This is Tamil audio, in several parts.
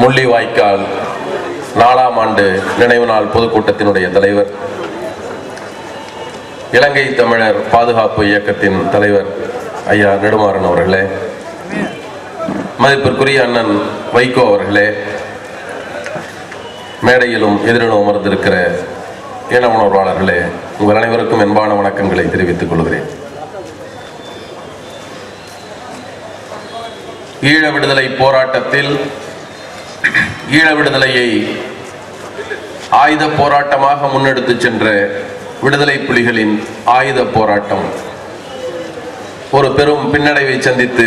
முள்ளிவாய்க்கால் நாலாம் ஆண்டு நினைவு நாள் பொதுக்கூட்டத்தினுடைய தலைவர் இலங்கை தமிழர் பாதுகாப்பு இயக்கத்தின் தலைவர் ஐயா நெடுமாறன் அவர்களே மதிப்பிற்குரிய அண்ணன் வைகோ அவர்களே மேடையிலும் எதிரிலும் அமர்ந்திருக்கிற இன உணர்வாளர்களே உங்கள் அனைவருக்கும் என்பான வணக்கங்களை தெரிவித்துக் கொள்கிறேன். ஈழ விடுதலை போராட்டத்தில் ஈழ விடுதலையை ஆயுத போராட்டமாக முன்னெடுத்து சென்ற விடுதலை புலிகளின் ஆயுத போராட்டம். ஒரு பெரும் பின்னடைவை சந்தித்து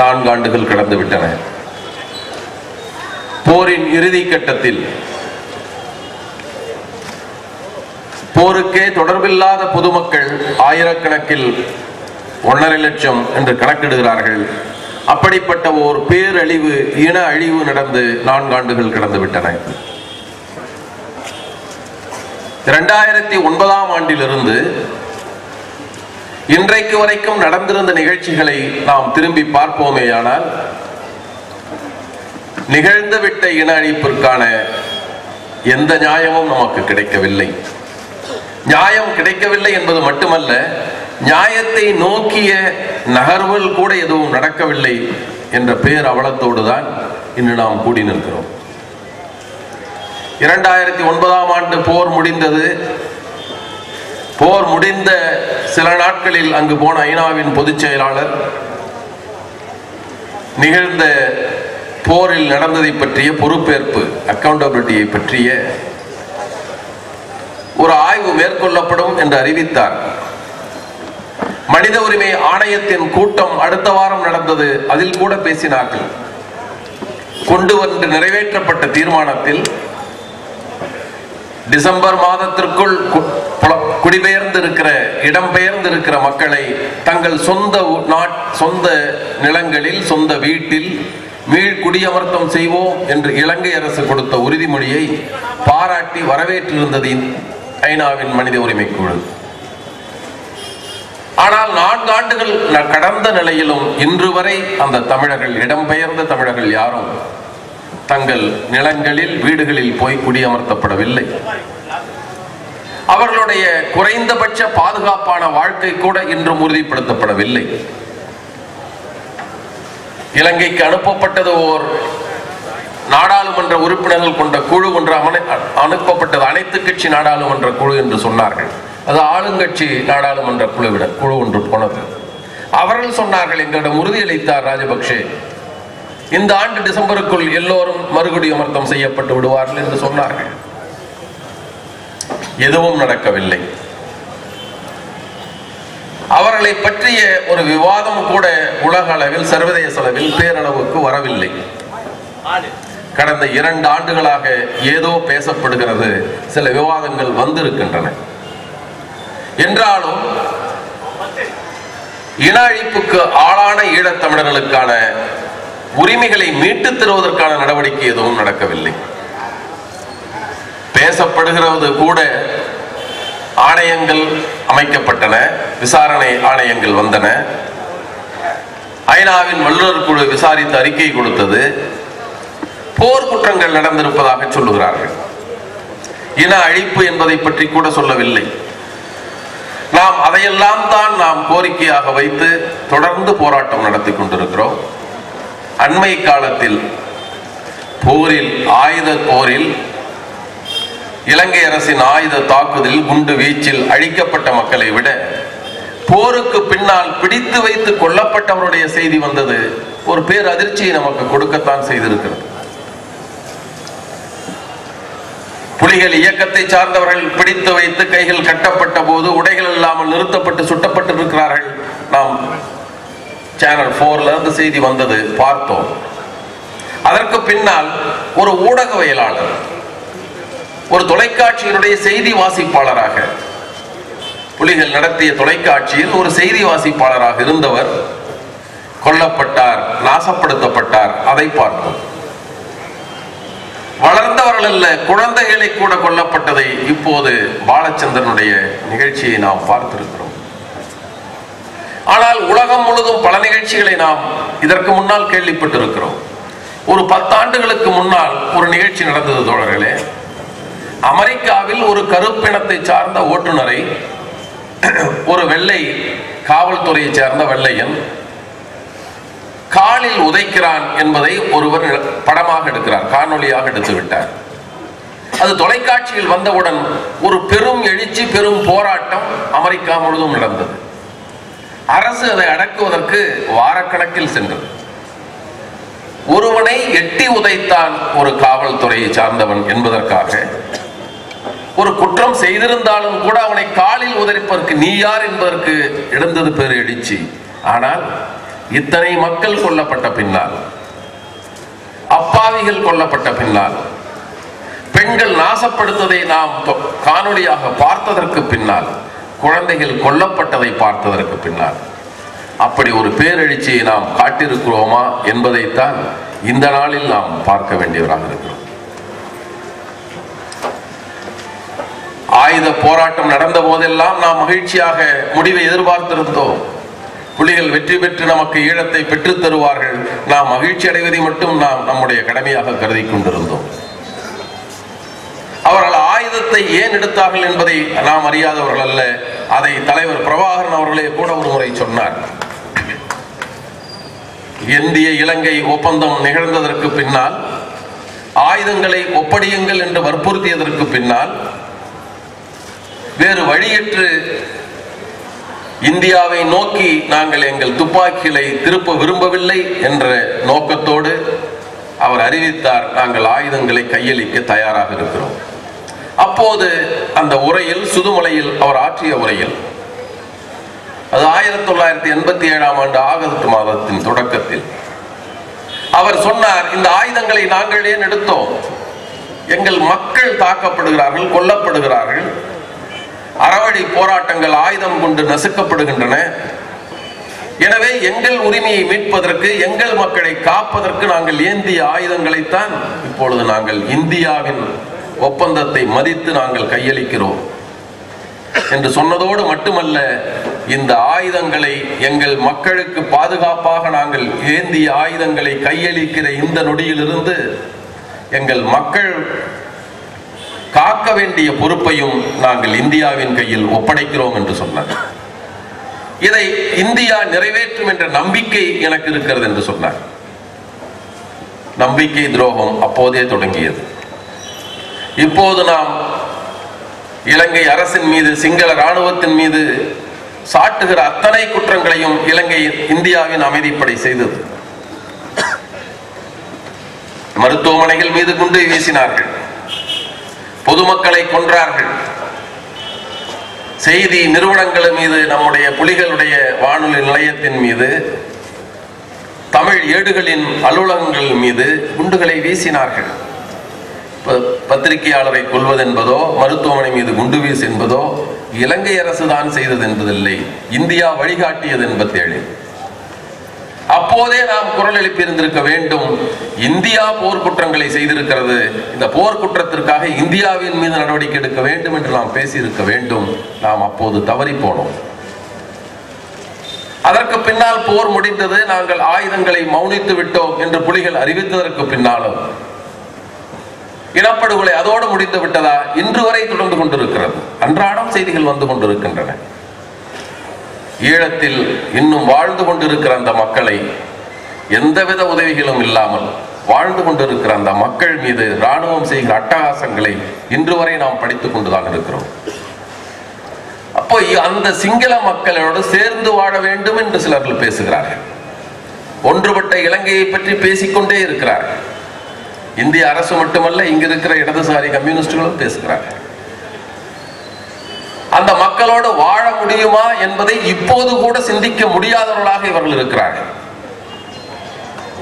நான்கு ஆண்டுகள் கடந்துவிட்டன போரின் இறுதி கட்டத்தில் போருக்கே தொடர்பில்லாத பொதுமக்கள் ஆயிரக்கணக்கில் ஒன்றரை லட்சம் என்று கணக்கிடுகிறார்கள். அப்படிப்பட்ட ஓர் பேரழிவு இன அழிவு நடந்து நான்காண்டுகள் கடந்து விட்டன. இரண்டாயிரத்தி ஒன்பதாம் ஆண்டிலிருந்து இன்றைக்கு வரைக்கும் நடந்திருந்த நிகழ்ச்சிகளை நாம் திரும்பி பார்ப்போமேயானால் நிகழ்ந்துவிட்ட இன அழிப்பிற்கான எந்த நியாயமும் நமக்கு கிடைக்கவில்லை. நியாயம் கிடைக்கவில்லை என்பது மட்டுமல்ல நியாயத்தை நோக்கிய நகர்வில் கூட எதுவும் நடக்கவில்லை என்ற பேர் அவலத்தோடு தான் இன்று நாம் கூடி நிற்கிறோம். இரண்டாயிரத்தி ஒன்பதாம் ஆண்டு போர் முடிந்தது. போர் முடிந்த சில நாட்களில் அங்கு போன ஐநாவின் பொதுச் செயலாளர் நிகழ்ந்த போரில் நடந்ததை பற்றிய பொறுப்பேற்பு அக்கௌண்டபிலிட்டியை பற்றிய ஒரு ஆய்வு மேற்கொள்ளப்படும் என்று அறிவித்தார். மனித உரிமை ஆணையத்தின் கூட்டம் அடுத்த வாரம் நடந்தது. அதில் கூட பேசினார்கள். கொண்டு வந்து நிறைவேற்றப்பட்ட தீர்மானத்தில் டிசம்பர் மாதத்திற்குள் குடிபெயர்ந்து இருக்கிற இடம்பெயர்ந்து இருக்கிற மக்களை தங்கள் சொந்த நாட் சொந்த நிலங்களில் சொந்த வீட்டில் மீள் குடியமர்த்தம் செய்வோம் என்று இலங்கை அரசு கொடுத்த உறுதிமொழியை பாராட்டி வரவேற்றிருந்தது ஐநாவின் மனித உரிமை குழு. ஆனால் நான்கு ஆண்டுகள் கடந்த நிலையிலும் இன்று வரை அந்த தமிழர்கள் இடம்பெயர்ந்த தமிழர்கள் யாரும் தங்கள் நிலங்களில் வீடுகளில் போய் குடியமர்த்தப்படவில்லை. அவர்களுடைய குறைந்தபட்ச பாதுகாப்பான வாழ்க்கை கூட இன்றும் உறுதிப்படுத்தப்படவில்லை. இலங்கைக்கு அனுப்பப்பட்டது ஓர் நாடாளுமன்ற உறுப்பினர்கள் கொண்ட குழு ஒன்று அனுப்பப்பட்டது. அனைத்து கட்சி நாடாளுமன்ற குழு என்று சொன்னார்கள். அது ஆளுங்கட்சி நாடாளுமன்ற குழுவிட குழு ஒன்று போனது. அவர்கள் சொன்னார்கள் எங்களிடம் உறுதியளித்தார் ராஜபக்ஷே. இந்த ஆண்டு டிசம்பருக்குள் எல்லோரும் மறுகுடியமர்த்தம் செய்யப்பட்டு விடுவார்கள் என்று சொன்னார்கள். எதுவும் நடக்கவில்லை. அவர்களை பற்றிய ஒரு விவாதம் கூட உலக அளவில் சர்வதேச அளவில் பேரளவுக்கு வரவில்லை. கடந்த இரண்டு ஆண்டுகளாக ஏதோ பேசப்படுகிறது சில விவாதங்கள் வந்திருக்கின்றன. என்றாலும் இன அழிப்புக்கு ஆளான ஈழத் தமிழர்களுக்கான உரிமைகளை மீட்டுத் தருவதற்கான நடவடிக்கை எதுவும் நடக்கவில்லை. பேசப்படுகிறது கூட ஆணையங்கள் அமைக்கப்பட்டன விசாரணை ஆணையங்கள் வந்தன. ஐநாவின் வல்லுநர் குழு விசாரித்து அறிக்கை கொடுத்தது போர் குற்றங்கள் நடந்திருப்பதாக சொல்லுகிறார்கள். இன அழிப்பு என்பதை பற்றி கூட சொல்லவில்லை. அதையெல்லாம் தான் நாம் கோரிக்கையாக வைத்து தொடர்ந்து போராட்டம் நடத்தி கொண்டிருக்கிறோம். அண்மை காலத்தில் போரில் ஆயுத போரில் இலங்கை அரசின் ஆயுத தாக்குதலில் குண்டு வீச்சில் அழிக்கப்பட்ட மக்களை விட போருக்கு பின்னால் பிடித்து வைத்து கொல்லப்பட்டவருடைய செய்தி வந்தது. ஒரு பேர் அதிர்ச்சியை நமக்கு கொடுக்கத்தான் செய்திருக்கிறது. புலிகள் இயக்கத்தை சார்ந்தவர்கள் பிடித்து வைத்து கைகள் கட்டப்பட்ட போது உடைகள் இல்லாமல் நிறுத்தப்பட்டு சுட்டப்பட்டு இருக்கிறார்கள் நாம் சேனல் போர்ல இருந்து செய்தி வந்தது பார்த்தோம். அதற்கு பின்னால் ஒரு ஊடகவியலாளர் ஒரு தொலைக்காட்சியினுடைய செய்தி வாசிப்பாளராக புலிகள் நடத்திய தொலைக்காட்சியில் ஒரு செய்தி வாசிப்பாளராக இருந்தவர் கொல்லப்பட்டார் நாசப்படுத்தப்பட்டார். அதை பார்த்தோம். வளர்ந்தவர்கள் அல்ல குழந்தைகளை கூட கொல்லப்பட்டதை இப்போது பாலச்சந்திரனுடைய நிகழ்ச்சியை நாம் பார்த்திருக்கிறோம். ஆனால் உலகம் முழுதும் பல நிகழ்ச்சிகளை நாம் இதற்கு முன்னால் கேள்விப்பட்டிருக்கிறோம். ஒரு பத்தாண்டுகளுக்கு முன்னால் ஒரு நிகழ்ச்சி நடந்தது தோழர்களே. அமெரிக்காவில் ஒரு கருப்பினத்தை சார்ந்த ஓட்டுநரை ஒரு வெள்ளை காவல்துறையை சேர்ந்த வெள்ளையன் காலில் உதைக்கிறான் என்பதை ஒருவர் படமாக எடுக்கிறார் காணொலியாக எடுத்து விட்டார் அது தொலைக்காட்சியில் வந்தவுடன் ஒரு பெரும் எழுச்சி பெரும் போராட்டம் அமெரிக்கா முழுதும் நடந்தது. அரசு அதை அடக்குவதற்கு வாரக்கணக்கில் சென்றது. ஒருவனை எட்டி உதைத்தான் ஒரு காவல்துறையை சார்ந்தவன் என்பதற்காக ஒரு குற்றம் செய்திருந்தாலும் கூட அவனை காலில் உதறிப்பதற்கு நீ யார் என்பதற்கு எழுந்தது பேர் எழுச்சி. ஆனால் இத்தனை மக்கள் கொல்லப்பட்ட பின்னால் அப்பாவிகள் கொல்லப்பட்ட பின்னால் பெண்கள் நாசப்படுத்ததை நாம் காணொளியாக பார்த்ததற்கு பின்னால் குழந்தைகள் கொல்லப்பட்டதை பார்த்ததற்கு பின்னால். அப்படி ஒரு பேரெழுச்சியை நாம் காட்டிருக்கிறோமா என்பதைத்தான் இந்த நாளில் நாம் பார்க்க வேண்டியவராக இருக்கிறோம். ஆயுத போராட்டம் நடந்த போதெல்லாம் நாம் மகிழ்ச்சியாக முடிவை எதிர்பார்த்திருந்தோம். புலிகள் வெற்றி பெற்று நமக்கு ஈழத்தை பெற்றுத் தருவார்கள். நாம் மகிழ்ச்சி அடைவதை மட்டும் நாம் நம்முடைய கடமையாக கருதி கொண்டிருந்தோம். அவர்கள் ஆயுதத்தை ஏன் எடுத்தார்கள் என்பதை நாம் அறியாதவர்கள் அல்ல. அதை தலைவர் பிரபாகரன் அவர்களே கூட ஒரு முறை சொன்னார். இந்திய இலங்கை ஒப்பந்தம் நிகழ்ந்ததற்கு பின்னால் ஆயுதங்களை ஒப்படையுங்கள் என்று வற்புறுத்தியதற்கு பின்னால் வேறு வழியற்று இந்தியாவை நோக்கி நாங்கள் எங்கள் துப்பாக்கிகளை திருப்ப விரும்பவில்லை என்ற நோக்கத்தோடு அவர் அறிவித்தார் நாங்கள் ஆயுதங்களை கையளிக்க தயாராக இருக்கிறோம். அப்போது அந்த உரையில் சுதுமலையில் அவர் ஆற்றிய உரையில் அது ஆயிரத்தி தொள்ளாயிரத்தி எண்பத்தி ஏழாம் ஆண்டு ஆகஸ்ட் மாதத்தின் தொடக்கத்தில் அவர் சொன்னார் இந்த ஆயுதங்களை நாங்கள் ஏன் எடுத்தோம்? எங்கள் மக்கள் தாக்கப்படுகிறார்கள் கொல்லப்படுகிறார்கள். அறவழி போராட்டங்கள் ஆயுதம் கொண்டு நசுக்கப்படுகின்றன. எனவே எங்கள் உரிமையை மீட்பதற்கு எங்கள் மக்களை காப்பதற்கு நாங்கள் ஏந்திய ஆயுதங்களைத்தான் இப்பொழுது நாங்கள் இந்தியாவின் ஒப்பந்தத்தை மதித்து நாங்கள் கையளிக்கிறோம். என்று சொன்னதோடு மட்டுமல்ல இந்த ஆயுதங்களை எங்கள் மக்களுக்கு பாதுகாப்பாக நாங்கள் ஏந்திய ஆயுதங்களை கையளிக்கிற இந்த நொடியிலிருந்து எங்கள் மக்கள் காக்க வேண்டிய பொறுப்பையும் நாங்கள் இந்தியாவின் கையில் ஒப்படைக்கிறோம் என்று சொன்னார். இதை இந்தியா நிறைவேற்றும் என்ற நம்பிக்கை எனக்கு இருக்கிறது என்று சொன்னார். நம்பிக்கை துரோகம் அப்போதே தொடங்கியது. இப்போது நாம் இலங்கை அரசின் மீது சிங்கள ராணுவத்தின் மீது சாட்டுகிற அத்தனை குற்றங்களையும் இலங்கை இந்தியாவின் அமைதிப்படை செய்தது. மருத்துவமனைகள் மீது குண்டு வீசினார்கள். பொதுமக்களை கொன்றார்கள். செய்தி நிறுவனங்கள் மீது நம்முடைய புலிகளுடைய வானொலி நிலையத்தின் மீது தமிழ் ஏடுகளின் அலுவலகங்கள் மீது குண்டுகளை வீசினார்கள். ப- கொள்வது கொல்வதென்பதோ மருத்துவமனை மீது குண்டு வீசு என்பதோ இலங்கை அரசு தான் செய்தது என்பதில்லை. இந்தியா வழிகாட்டியது எண்பத்தி அப்போதே நாம் குரல் எழுப்பியிருந்திருக்க வேண்டும். இந்தியா போர்க்குற்றங்களை செய்திருக்கிறது. இந்த போர்க்குற்றத்திற்காக இந்தியாவின் மீது நடவடிக்கை எடுக்க வேண்டும் என்று நாம் பேசியிருக்க வேண்டும். நாம் அப்போது தவறி போனோம். அதற்கு பின்னால் போர் முடிந்தது. நாங்கள் ஆயுதங்களை மௌனித்து விட்டோம் என்று புலிகள் அறிவித்ததற்கு பின்னாலும். இனப்படுகொலை அதோடு முடிந்து விட்டதா? இன்று வரை தொடர்ந்து கொண்டிருக்கிறது. அன்றாடம் செய்திகள் வந்து கொண்டிருக்கின்றன. ஈழத்தில் இன்னும் வாழ்ந்து கொண்டிருக்கிற அந்த மக்களை எந்தவித உதவிகளும் இல்லாமல் வாழ்ந்து கொண்டிருக்கிற அந்த மக்கள் மீது ராணுவம் செய்கிற அட்டகாசங்களை இன்று வரை நாம் படித்துக் கொண்டுதான் இருக்கிறோம். அப்போ அந்த சிங்கள மக்களோடு சேர்ந்து வாழ வேண்டும் என்று சிலர்கள் பேசுகிறார்கள். ஒன்றுபட்ட இலங்கையை பற்றி பேசிக்கொண்டே இருக்கிறார்கள். இந்திய அரசு மட்டுமல்ல இங்க இருக்கிற இடதுசாரி கம்யூனிஸ்டுகளும் பேசுகிறார்கள். அந்த மக்களோடு வாழ முடியுமா என்பதை இப்போது கூட சிந்திக்க முடியாதவர்களாக இவர்கள் இருக்கிறார்கள்.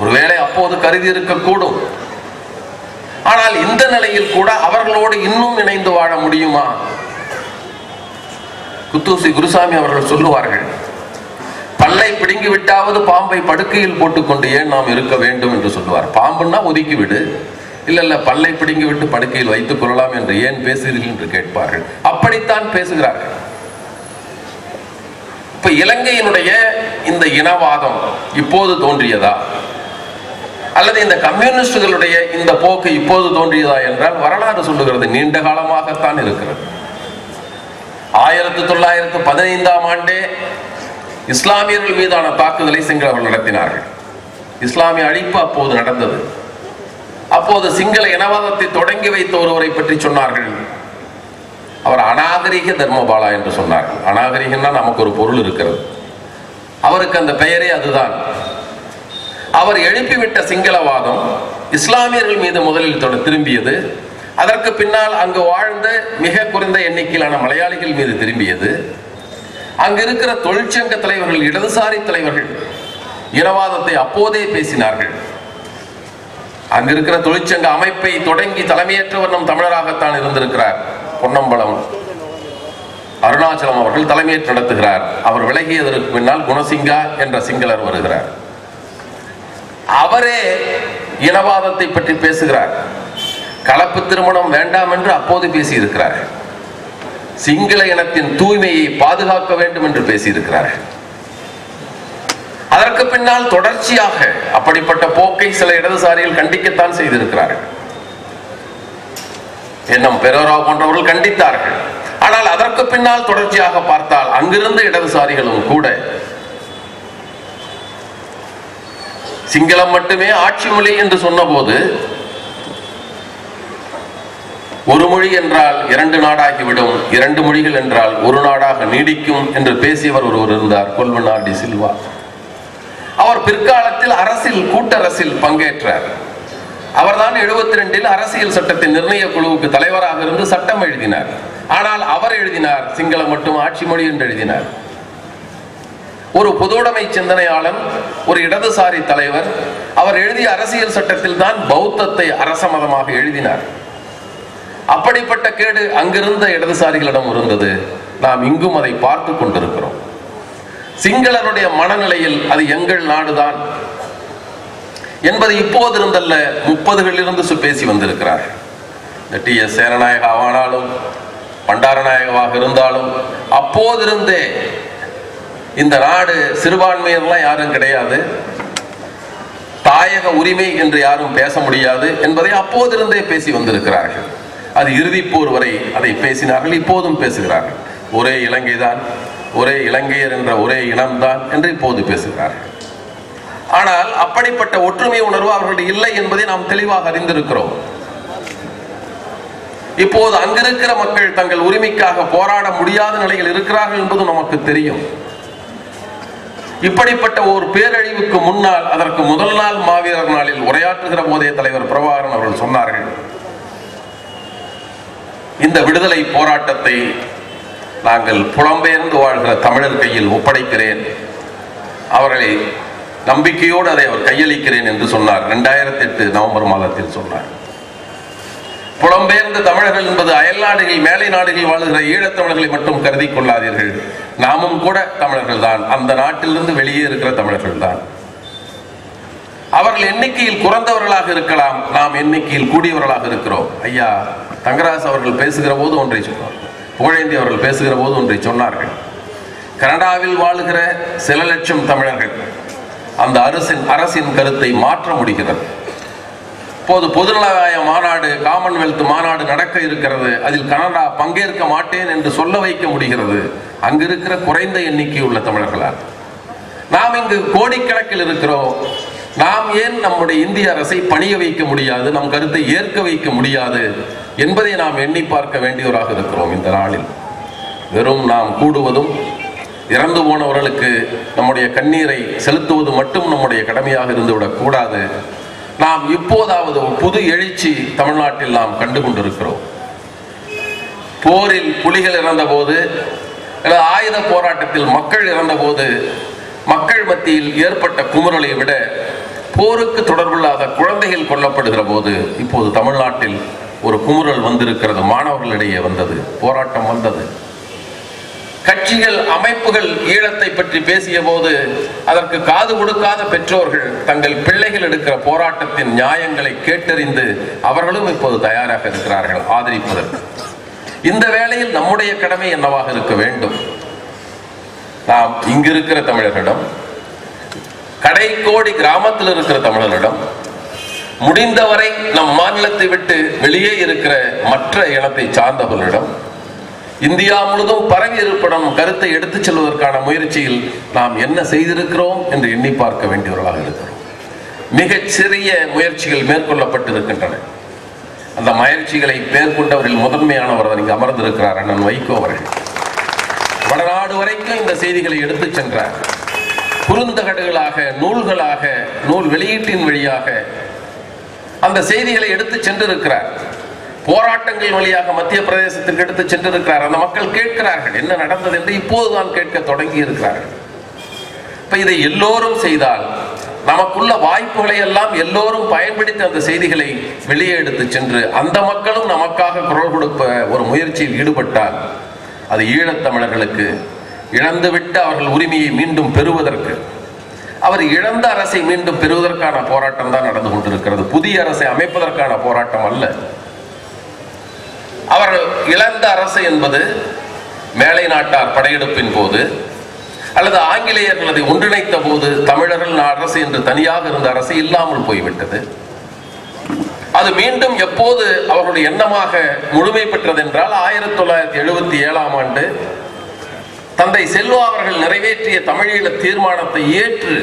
ஒருவேளை அப்போது கருதி இருக்கக்கூடும். ஆனால் இந்த நிலையில் கூட அவர்களோடு இன்னும் இணைந்து வாழ முடியுமா? குத்தூசி குருசாமி அவர்கள் சொல்லுவார்கள் பல்லை பிடுங்கி விட்டாவது பாம்பை படுக்கையில் போட்டுக்கொண்டு ஏன் நாம் இருக்க வேண்டும்? என்று சொல்லுவார். பாம்புன்னா ஒதுக்கி விடு இல்ல இல்ல பல்லை பிடுங்கி விட்டு படுக்கையில் வைத்துக் கொள்ளலாம் என்று ஏன் பேசுகிறீர்கள் என்று கேட்பார்கள். அப்படித்தான் பேசுகிறார்கள். இப்ப இலங்கையினுடைய இந்த இனவாதம் இப்போது தோன்றியதா? அல்லது இந்த கம்யூனிஸ்டுகளுடைய இந்த போக்கு இப்போது தோன்றியதா என்றால் வரலாறு சொல்லுகிறது நீண்ட காலமாகத்தான் இருக்கிறது. ஆயிரத்தி தொள்ளாயிரத்து பதினைந்தாம் ஆண்டே இஸ்லாமியர்கள் மீதான தாக்குதலை சிங்களவர்கள் நடத்தினார்கள். இஸ்லாமிய அழிப்பு அப்போது நடந்தது. அப்போது சிங்கள இனவாதத்தை தொடங்கி வைத்த ஒருவரை பற்றி சொன்னார்கள். அவர் அநாகரிக தர்மபாலா என்று சொன்னார்கள் அநாகரிகம்னா நமக்கு ஒரு பொருள் இருக்கிறது. அவருக்கு அந்த பெயரே அதுதான். அவர் எழுப்பிவிட்ட சிங்களவாதம் இஸ்லாமியர்கள் மீது முதலில் திரும்பியது. அதற்கு பின்னால் அங்கு வாழ்ந்த மிக குறைந்த எண்ணிக்கையிலான மலையாளிகள் மீது திரும்பியது. அங்கு இருக்கிற தொழிற்சங்க தலைவர்கள் இடதுசாரி தலைவர்கள் இனவாதத்தை அப்போதே பேசினார்கள். அங்க இருக்கிற தொழிற்சங்க அமைப்பை தொடங்கி தலைமையேற்றவர் நம் தமிழராகத்தான் இருந்திருக்கிறார். பொன்னம்பலம். அருணாச்சலம் அவர்கள் தலைமையேற்று நடத்துகிறார். அவர் விலகியதற்கு பின்னால் குணசிங்கா என்ற சிங்களர் வருகிறார். அவரே இனவாதத்தை பற்றி பேசுகிறார். கலப்பு திருமணம் வேண்டாம் என்று அப்போது பேசியிருக்கிறார் சிங்கள இனத்தின் தூய்மையை பாதுகாக்க வேண்டும் என்று பேசியிருக்கிறார் அதற்கு பின்னால் தொடர்ச்சியாக அப்படிப்பட்ட போக்கை சில இடதுசாரிகள் கண்டிக்கத்தான் செய்திருக்கிறார்கள். என்னும் பெரோராவ் போன்றவர்கள் கண்டித்தார்கள். ஆனால் அதற்கு பின்னால் தொடர்ச்சியாக பார்த்தால் அங்கிருந்த இடதுசாரிகளும் கூட சிங்களம் மட்டுமே ஆட்சி மொழி என்று சொன்னபோது ஒரு மொழி என்றால் இரண்டு நாடாகிவிடும் இரண்டு மொழிகள் என்றால் ஒரு நாடாக நீடிக்கும் என்று பேசியவர் ஒருவர் இருந்தார் கொல்வனார் டி சில்வா. அவர் பிற்காலத்தில் அரசில் கூட்டரசில் பங்கேற்றார். அவர்தான் எழுபத்தி ரெண்டில் அரசியல் சட்டத்தின் நிர்ணய குழுவுக்கு தலைவராக இருந்து சட்டம் எழுதினார். ஆனால் அவர் எழுதினார் சிங்களம் மட்டும் ஆட்சி மொழி என்று எழுதினார். ஒரு பொதுவுடைமை சிந்தனையாளன் ஒரு இடதுசாரி தலைவர் அவர் எழுதிய அரசியல் சட்டத்தில் தான் பௌத்தத்தை அரச மதமாக எழுதினார். அப்படிப்பட்ட கேடு அங்கிருந்த இடதுசாரிகளிடம் இருந்தது. நாம் இங்கும் அதை பார்த்து கொண்டிருக்கிறோம். சிங்களனுடைய மனநிலையில் அது எங்கள் நாடுதான் என்பது இப்போது இருந்தல்ல முப்பதுகளிலிருந்து இருந்து பேசி வந்திருக்கிறார் இந்த டி எஸ் சேனநாயகாவானாலும் பண்டாரநாயகவாக இருந்தாலும் அப்போதிருந்தே இந்த நாடு சிறுபான்மையெல்லாம் யாரும் கிடையாது. தாயக உரிமை என்று யாரும் பேச முடியாது என்பதை அப்போதிருந்தே பேசி வந்திருக்கிறார்கள். அது இறுதிப்போர் வரை அதை பேசினார்கள் இப்போதும் பேசுகிறார்கள். ஒரே இலங்கைதான். ஒரே இலங்கையர் என்ற ஒரே இனம்தான் என்று இப்போது பேசுகிறார்கள். ஆனால் அப்படிப்பட்ட ஒற்றுமை உணர்வு அவர்களுடைய இல்லை என்பதை நாம் தெளிவாக அறிந்திருக்கிறோம். இப்போது அங்கிருக்கிற மக்கள் தங்கள் உரிமைக்காக போராட முடியாத நிலையில் இருக்கிறார்கள் என்பது நமக்கு தெரியும். இப்படிப்பட்ட ஒரு பேரழிவுக்கு முன்னால் அதற்கு முதல் நாள் மாவீரர் நாளில் உரையாற்றுகிற போதே தலைவர் பிரபாகரன் அவர்கள் சொன்னார்கள் இந்த விடுதலை போராட்டத்தை நாங்கள் புலம்பெயர்ந்து வாழ்கிற தமிழர் கையில் ஒப்படைக்கிறேன். அவர்களை நம்பிக்கையோடு அதை அவர் கையளிக்கிறேன் என்று சொன்னார். ரெண்டாயிரத்தி எட்டு நவம்பர் மாதத்தில் சொன்னார். புலம்பெயர்ந்த தமிழர்கள் என்பது அயல் நாடுகள் மேலை நாடுகளில் வாழுகிற ஈழத்தமிழர்களை மட்டும் கருதி கொள்ளாதீர்கள். நாமும் கூட தமிழர்கள் தான். அந்த நாட்டிலிருந்து வெளியே இருக்கிற தமிழர்கள் தான். அவர்கள் எண்ணிக்கையில் குறைந்தவர்களாக இருக்கலாம். நாம் எண்ணிக்கையில் கூடியவர்களாக இருக்கிறோம். ஐயா தங்கராஜ் அவர்கள் பேசுகிற போது ஒன்றை சொன்னார். புகழேந்தி அவர்கள் பேசுகிற போது ஒன்றை சொன்னார்கள். கனடாவில் வாழுகிற சில லட்சம் தமிழர்கள் அந்த அரசின் அரசின் கருத்தை மாற்ற முடிகிறது. இப்போது பொதுநலவாய மாநாடு காமன்வெல்த் மாநாடு நடக்க இருக்கிறது. அதில் கனடா பங்கேற்க மாட்டேன் என்று சொல்ல வைக்க முடிகிறது. அங்கு இருக்கிற குறைந்த எண்ணிக்கை உள்ள தமிழர்களால். நாம் இங்கு கோடிக்கணக்கில் இருக்கிறோம். நாம் ஏன் நம்முடைய இந்திய அரசை பணிய வைக்க முடியாது? நம் கருத்தை ஏற்க வைக்க முடியாது? என்பதை நாம் எண்ணி பார்க்க வேண்டியவராக இருக்கிறோம் இந்த நாளில். வெறும் நாம் கூடுவதும் இறந்து போனவர்களுக்கு நம்முடைய கண்ணீரை செலுத்துவது மட்டும் நம்முடைய கடமையாக இருந்துவிடக்கூடாது நாம் இப்போதாவது புது எழுச்சி தமிழ்நாட்டில் நாம் கண்டு கொண்டிருக்கிறோம் போரில் புலிகள் இறந்தபோது அல்லது ஆயுத போராட்டத்தில் மக்கள் இறந்தபோது மக்கள் மத்தியில் ஏற்பட்ட குமுறலை விட போருக்கு தொடர்பில்லாத குழந்தைகள் கொல்லப்படுகிற போது இப்போது தமிழ்நாட்டில் ஒரு குமுறல் வந்திருக்கிறது மாணவர்களிடையே வந்தது போராட்டம் வந்தது. கட்சிகள் அமைப்புகள் ஈழத்தை பற்றி பேசிய போது அதற்கு காது கொடுக்காத பெற்றோர்கள் தங்கள் பிள்ளைகள் எடுக்கிற போராட்டத்தின் நியாயங்களை கேட்டறிந்து அவர்களும் இப்போது தயாராக இருக்கிறார்கள் ஆதரிப்பதற்கு. இந்த வேளையில் நம்முடைய கடமை என்னவாக இருக்க வேண்டும்? நாம் இங்கிருக்கிற தமிழர்களிடம் கடைக்கோடி கிராமத்தில் இருக்கிற தமிழர்களிடம் முடிந்தவரை நம் மாநிலத்தை விட்டு வெளியே இருக்கிற மற்ற இனத்தை சார்ந்தவர்களிடம் இந்தியா முழுதும் பரவி இருப்பிடம் கருத்தை எடுத்துச் செல்வதற்கான முயற்சியில் நாம் என்ன செய்திருக்கிறோம் என்று எண்ணி பார்க்க வேண்டியவர்களாக இருக்கிறோம். மிகச் சிறிய முயற்சிகள் மேற்கொள்ளப்பட்டிருக்கின்றன. அந்த முயற்சிகளை மேற்கொண்டவரில் முதன்மையானவர் அவர் இங்கு அமர்ந்திருக்கிறார் அண்ணன் வைகோ அவர்கள். வடநாடு வரைக்கும் இந்த செய்திகளை எடுத்துச் சென்றார். குறுந்தகடுகளாக நூல்களாக நூல் வெளியீட்டின் வழியாக அந்த செய்திகளை எடுத்து சென்றிருக்கிறார். போராட்டங்கள் வழியாக மத்திய பிரதேசத்திற்கு எடுத்து சென்றிருக்கிறார். அந்த மக்கள் கேட்கிறார்கள் என்ன நடந்தது? என்று இப்போதுதான் கேட்க தொடங்கி இருக்கிறார்கள் இப்ப இதை எல்லோரும் செய்தால் நமக்குள்ள வாய்ப்புகளை எல்லாம் எல்லோரும் பயன்படுத்தி அந்த செய்திகளை வெளியே எடுத்து சென்று அந்த மக்களும் நமக்காக குரல் கொடுப்ப ஒரு முயற்சியில் ஈடுபட்டால் அது ஈழத்தமிழர்களுக்கு இழந்துவிட்டு அவர்கள் உரிமையை மீண்டும் பெறுவதற்கு அவர் இழந்த அரசை மீண்டும் பெறுவதற்கான போராட்டம் தான் நடந்து கொண்டிருக்கிறது. புதிய அரசை அமைப்பதற்கான போராட்டம் அல்ல. அவர் இழந்த அரசு என்பது மேலை நாட்டார் படையெடுப்பின் போது அல்லது ஆங்கிலேயர்கள் அதை ஒன்றிணைத்த போது தமிழர்கள் அரசு என்று தனியாக இருந்த அரசு இல்லாமல் போய்விட்டது. அது மீண்டும் எப்போது அவருடைய எண்ணமாக முழுமை பெற்றது என்றால் ஆயிரத்தி தொள்ளாயிரத்தி எழுபத்தி ஏழாம் ஆண்டு தந்தை செல்வா அவர்கள் நிறைவேற்றிய தமிழீழ தீர்மானத்தை ஏற்று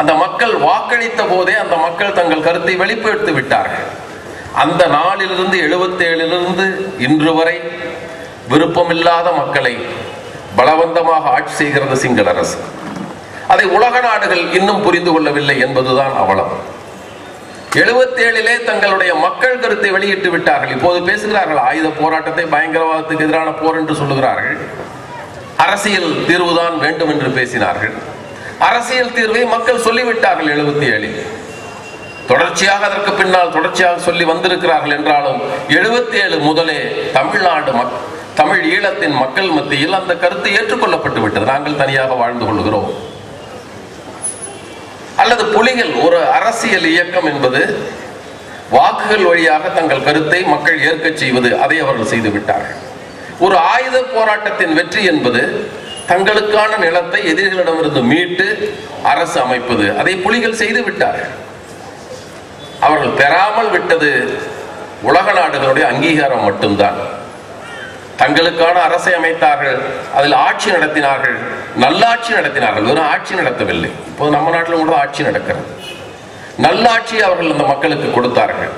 அந்த மக்கள் வாக்களித்த போதே அந்த மக்கள் தங்கள் கருத்தை வெளிப்படுத்தி விட்டார்கள். அந்த நாளிலிருந்து எழுபத்தேழிலிருந்து இன்று வரை விருப்பமில்லாத மக்களை பலவந்தமாக ஆட்சி செய்கிறது சிங்கள அரசு. அதை உலக நாடுகள் இன்னும் புரிந்து கொள்ளவில்லை என்பதுதான் அவலம். எழுபத்தேழிலே தங்களுடைய மக்கள் கருத்தை வெளியிட்டு விட்டார்கள். இப்போது பேசுகிறார்கள் ஆயுத போராட்டத்தை பயங்கரவாதத்துக்கு எதிரான போர் என்று சொல்லுகிறார்கள். அரசியல் தீர்வுதான் வேண்டும் என்று பேசினார்கள். அரசியல் தீர்வை மக்கள் சொல்லிவிட்டார்கள் எழுபத்தி ஏழில் தொடர்ச்சியாக அதற்கு பின்னால் தொடர்ச்சியாக சொல்லி வந்திருக்கிறார்கள் என்றாலும் எழுபத்தி ஏழு முதலே தமிழ்நாடு மக் தமிழ் ஈழத்தின் மக்கள் மத்தியில் அந்த கருத்து ஏற்றுக்கொள்ளப்பட்டு விட்டது. நாங்கள் தனியாக வாழ்ந்து கொள்கிறோம். அல்லது புலிகள் ஒரு அரசியல் இயக்கம் என்பது வாக்குகள் வழியாக தங்கள் கருத்தை மக்கள் ஏற்கச் செய்வது அதை அவர்கள் செய்து விட்டார்கள். ஒரு ஆயுத போராட்டத்தின் வெற்றி என்பது தங்களுக்கான நிலத்தை எதிரிகளிடமிருந்து மீட்டு அரசு அமைப்பது. அதை புலிகள் செய்து விட்டார்கள். அவர்கள் பெறாமல் விட்டது உலக நாடுகளுடைய அங்கீகாரம் மட்டும்தான். தங்களுக்கான அரசை அமைத்தார்கள் அதில் ஆட்சி நடத்தினார்கள் நல்லாட்சி நடத்தினார்கள். வெறும் ஆட்சி நடத்தவில்லை. இப்போது நம்ம நாட்டில் கூட ஆட்சி நடக்கிறது. நல்லாட்சி அவர்கள் அந்த மக்களுக்கு கொடுத்தார்கள்.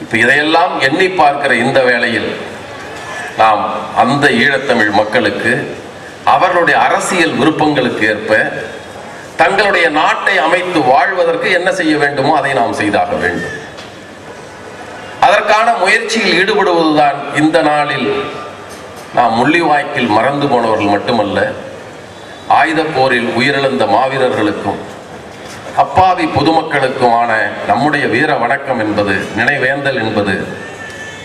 இப்ப இதையெல்லாம் எண்ணி பார்க்கிற இந்த வேளையில் நாம் அந்த ஈழத்தமிழ் மக்களுக்கு அவர்களுடைய அரசியல் விருப்பங்களுக்கு ஏற்ப தங்களுடைய நாட்டை அமைத்து வாழ்வதற்கு என்ன செய்ய வேண்டுமோ அதை நாம் செய்தாக வேண்டும். அதற்கான முயற்சியில் ஈடுபடுவதுதான் இந்த நாளில் நாம் முள்ளிவாய்க்கில் மறந்து போனவர்கள் மட்டுமல்ல ஆயுத போரில் உயிரிழந்த மாவீரர்களுக்கும் அப்பாவி பொதுமக்களுக்குமான நம்முடைய வீர வணக்கம் என்பது நினைவேந்தல் என்பது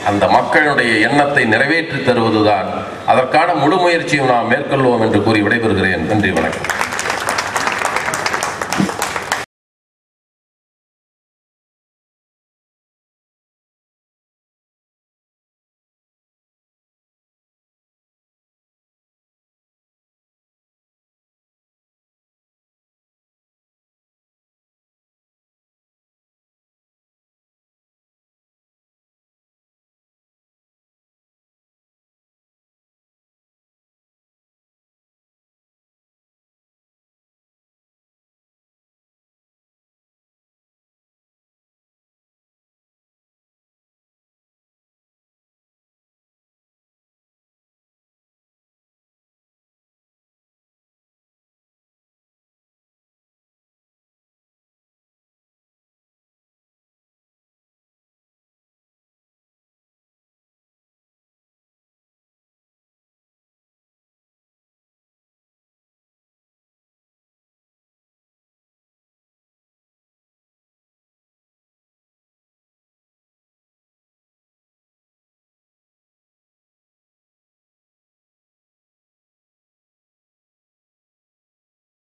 அந்த மக்களுடைய எண்ணத்தை நிறைவேற்றி தருவதுதான். அதற்கான முழு முயற்சியும் நாம் மேற்கொள்வோம் என்று கூறி விடைபெறுகிறேன். நன்றி வணக்கம்.